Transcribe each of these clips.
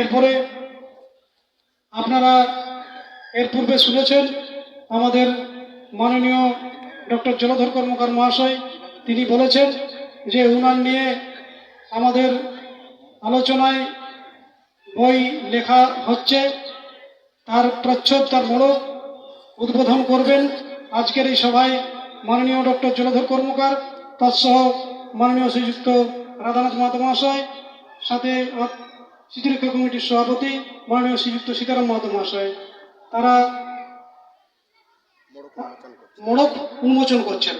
এরপরে আপনারা এর পূর্বে শুনেছেন আমাদের মাননীয় ডক্টর জলধর কর্মকার মহাশয়, তিনি বলেছেন যে উনার নিয়ে আমাদের আলোচনায় বই লেখা হচ্ছে, তার প্রচ্ছদ, তার মোড়ক উদ্বোধন করবেন আজকের এই সভায় মাননীয় ডক্টর জলধর কর্মকার তৎসহ মাননীয় শ্রীযুক্ত রাধানাথ মাহাতো মহাশয়, সাথে স্মৃতিরক্ষা কমিটির সভাপতি মাননীয় শ্রীযুক্ত সীতারাম মাহাতো মহাশয়, তারা মোড়ক উন্মোচন করছেন।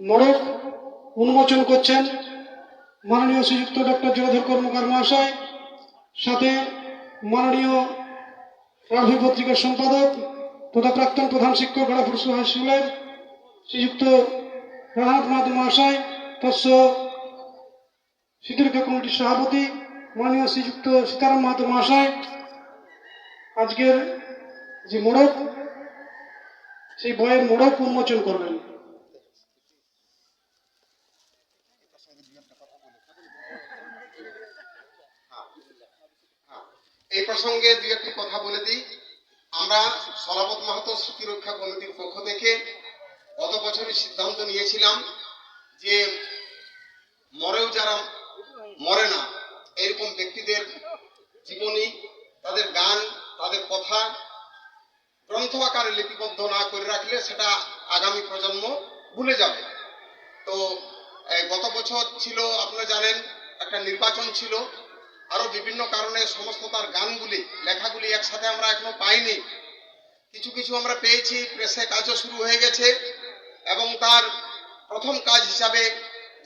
মোড়ক উন্মোচন করছেন মাননীয় শ্রীযুক্ত ডক্টর জলধর কর্মকার মহাশয়, সাথে মাননীয় প্রারম্ভী পত্রিকার সম্পাদক তথা প্রাক্তন প্রধান শিক্ষক গড়াপুর হাই শ্রীযুক্ত রাহাত মাহাতো মহাশয় তৎস স্মৃতিরক্ষা কমিটির সভাপতি মাননীয় শ্রীযুক্ত সীতারাম মাহাতো মহাশয়। আজকের যে মোড়ক, সেই বইয়ের মোড়ক উন্মোচন করবেন। এই প্রসঙ্গে দুই একটি কথা বলে দিই। আমরা সলাবত মাহাতো স্মৃতি রক্ষা কমিটির পক্ষ থেকে গত বছরের সিদ্ধান্ত নিয়েছিলাম যে মরেও যারা মরে না, এরকম ব্যক্তিদের জীবনী, তাদের গান, তাদের কথা গ্রন্থ আকারে লিপিবদ্ধ না করে রাখলে সেটা আগামী প্রজন্ম ভুলে যাবে। তো গত বছর ছিল, আপনারা জানেন, একটা নির্বাচন ছিল। আরও বিভিন্ন কারণে সমস্ত তার গানগুলি, লেখাগুলি একসাথে আমরা এখনও পাইনি। কিছু কিছু আমরা পেয়েছি, প্রেসে কাজও শুরু হয়ে গেছে এবং তার প্রথম কাজ হিসাবে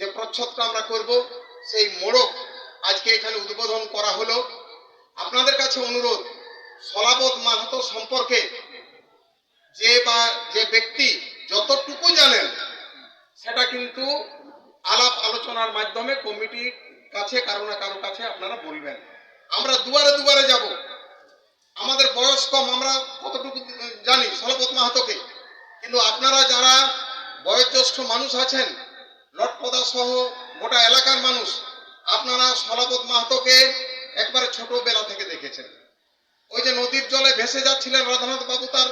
যে প্রচ্ছদটা আমরা করব, সেই মোড়ক আজকে এখানে উদ্বোধন করা হলো। আপনাদের কাছে অনুরোধ সলাবত মাহাতো সম্পর্কে যে বা যে ব্যক্তি যতটুকু জানেন, সেটা কিন্তু আলাপ আলোচনার মাধ্যমে কমিটির কাছে, কারও না কারও কাছে আপনারা বলবেন। আমরা দুয়ারে দুয়ারে যাব। আমাদের বয়স কম, আমরা কতটুকু জানি সলপত মাহাতোকে। কিন্তু আপনারা যারা বয়োজ্যেষ্ঠ মানুষ আছেন লটপদা সহ গোটা এলাকার মানুষ আপনারা সলাপত মাহাতোকে একবারে ছোটবেলা থেকে দেখেছেন। ওই যে নদীর জলে ভেসে যাচ্ছিলেন রাধানাথ বাবু তার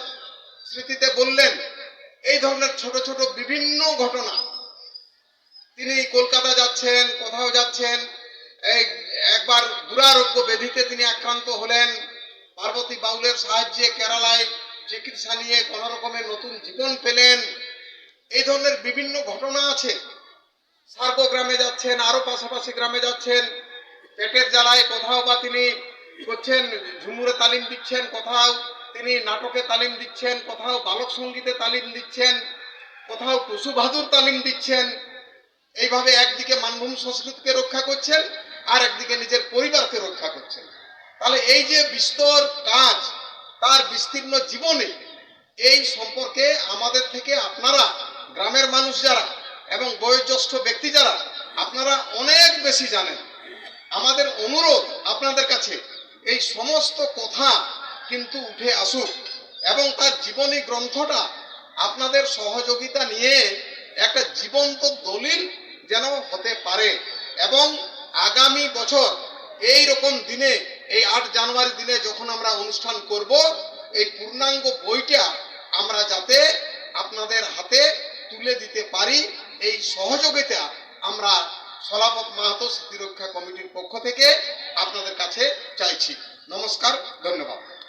স্মৃতিতে বললেন, এই ধরনের ছোট ছোট বিভিন্ন ঘটনা। তিনি কলকাতা যাচ্ছেন, কোথাও যাচ্ছেন, এই একবার দুরারোগ্য ব্যাধিতে তিনি আক্রান্ত হলেন। পার্বতী বাউলের সাহায্যে কেরালায় চিকিৎসা নিয়ে কোন রকমের নতুন জীবন পেলেন। এই ধরনের বিভিন্ন ঘটনা আছে। সার্ব গ্রামে যাচ্ছেন, আরও পাশাপাশি গ্রামে যাচ্ছেন। পেটের জ্বালায় কোথাও বা তিনি করছেন, ঝুমুরে তালিম দিচ্ছেন, কোথাও তিনি নাটকে তালিম দিচ্ছেন, কোথাও বালক সঙ্গীতে তালিম দিচ্ছেন, কোথাও টুসু বাহাদুর তালিম দিচ্ছেন। এইভাবে একদিকে মানভূম সংস্কৃতিকে রক্ষা করছেন, আর একদিকে নিজের পরিবারকে রক্ষা করছেন। তাহলে এই যে বিস্তর কাজ, তার বিস্তীর্ণ জীবনে এই সম্পর্কে আমাদের থেকে আপনারা, গ্রামের মানুষ যারা এবং বয়োজ্যেষ্ঠ ব্যক্তি যারা, আপনারা অনেক বেশি জানেন। আমাদের অনুরোধ আপনাদের কাছে, এই সমস্ত কথা কিন্তু উঠে আসুক এবং তার জীবনী গ্রন্থটা আপনাদের সহযোগিতা নিয়ে একটা জীবন্ত দলিল যেন হতে পারে এবং আগামী বছর এই রকম দিনে, এই আট জানুয়ারি দিনে যখন আমরা অনুষ্ঠান করব, এই পূর্ণাঙ্গ বইটা আমরা যাতে আপনাদের হাতে তুলে দিতে পারি এই সহযোগিতা আমরা সলাপত মাহাতো স্মৃতিরক্ষা কমিটির পক্ষ থেকে আপনাদের কাছে চাইছি। নমস্কার ধন্যবাদ।